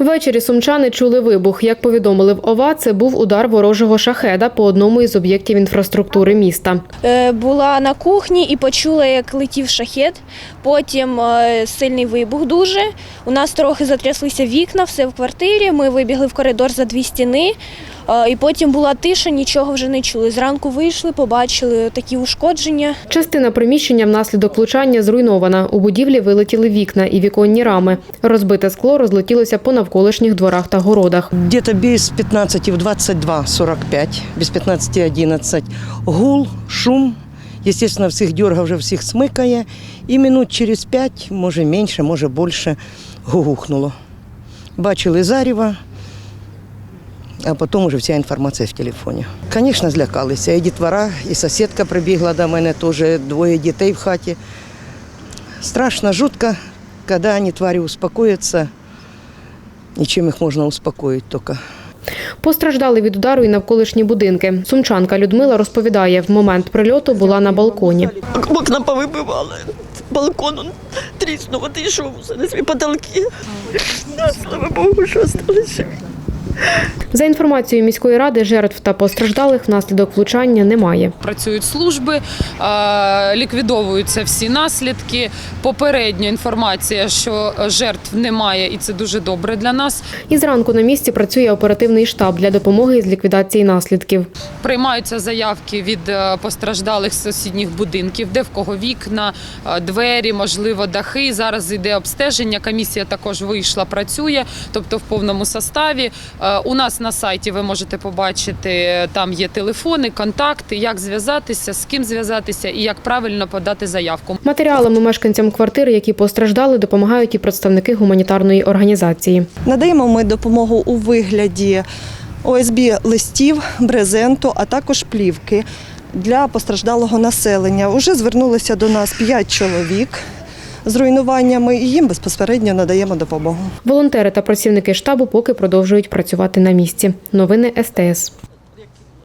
Ввечері сумчани чули вибух. Як повідомили в ОВА, це був удар ворожого шахеда по одному із об'єктів інфраструктури міста. Е, Була на кухні і почула, як летів шахет. Потім е, сильний вибух дуже. У нас трохи затряслися вікна, все в квартирі. Ми вибігли в коридор за дві стіни. І потім була тиша, нічого вже не чули. Зранку вийшли, побачили такі ушкодження. Частина приміщення внаслідок влучання зруйнована. У будівлі вилетіли вікна і віконні рами. Розбите скло розлетілося по навколишніх дворах та городах. Где-то без 15 в 22.45, без 15.11. Гул, шум. Естественно, всіх дьорга вже всіх смикає. І минут через 5, може менше, може більше, гугухнуло. Бачили зарево, а потім вже вся інформація в телефоні. Звісно, злякалися. І дітвора, і сусідка прибігла до мене, теж двоє дітей в хаті. Страшно, жутко, коли вони тварі успокояться. І чим їх можна успокоїти тільки. Постраждали від удару і навколишні будинки. Сумчанка Людмила розповідає, в момент прильоту була на балконі. Окна повибивали, балкон он тріснув, отійшов на свої потолки. Слава Богу, що стали живі. За інформацією міської ради, жертв та постраждалих внаслідок влучання немає. Працюють служби, е, ліквідовуються всі наслідки. Попередня інформація, що жертв немає, і це дуже добре для нас. І зранку на місці працює оперативний штаб для допомоги з ліквідації наслідків. Приймаються заявки від е, постраждалих сусідніх будинків, де в кого вікна, е, двері, можливо, дахи. Зараз йде обстеження. Комісія також вийшла, працює, тобто в повному составі. У нас на сайті ви можете побачити, там є телефони, контакти, як зв'язатися, з ким зв'язатися і як правильно подати заявку. Матеріалами мешканцям квартири, які постраждали, допомагають і представники гуманітарної організації. Надаємо ми допомогу у вигляді ОСБ листів, брезенту, а також плівки для постраждалого населення. Уже звернулося до нас 5 чоловік з руйнуваннями і їм безпосередньо надаємо допомогу. Волонтери та працівники штабу поки продовжують працювати на місці. Новини СТС.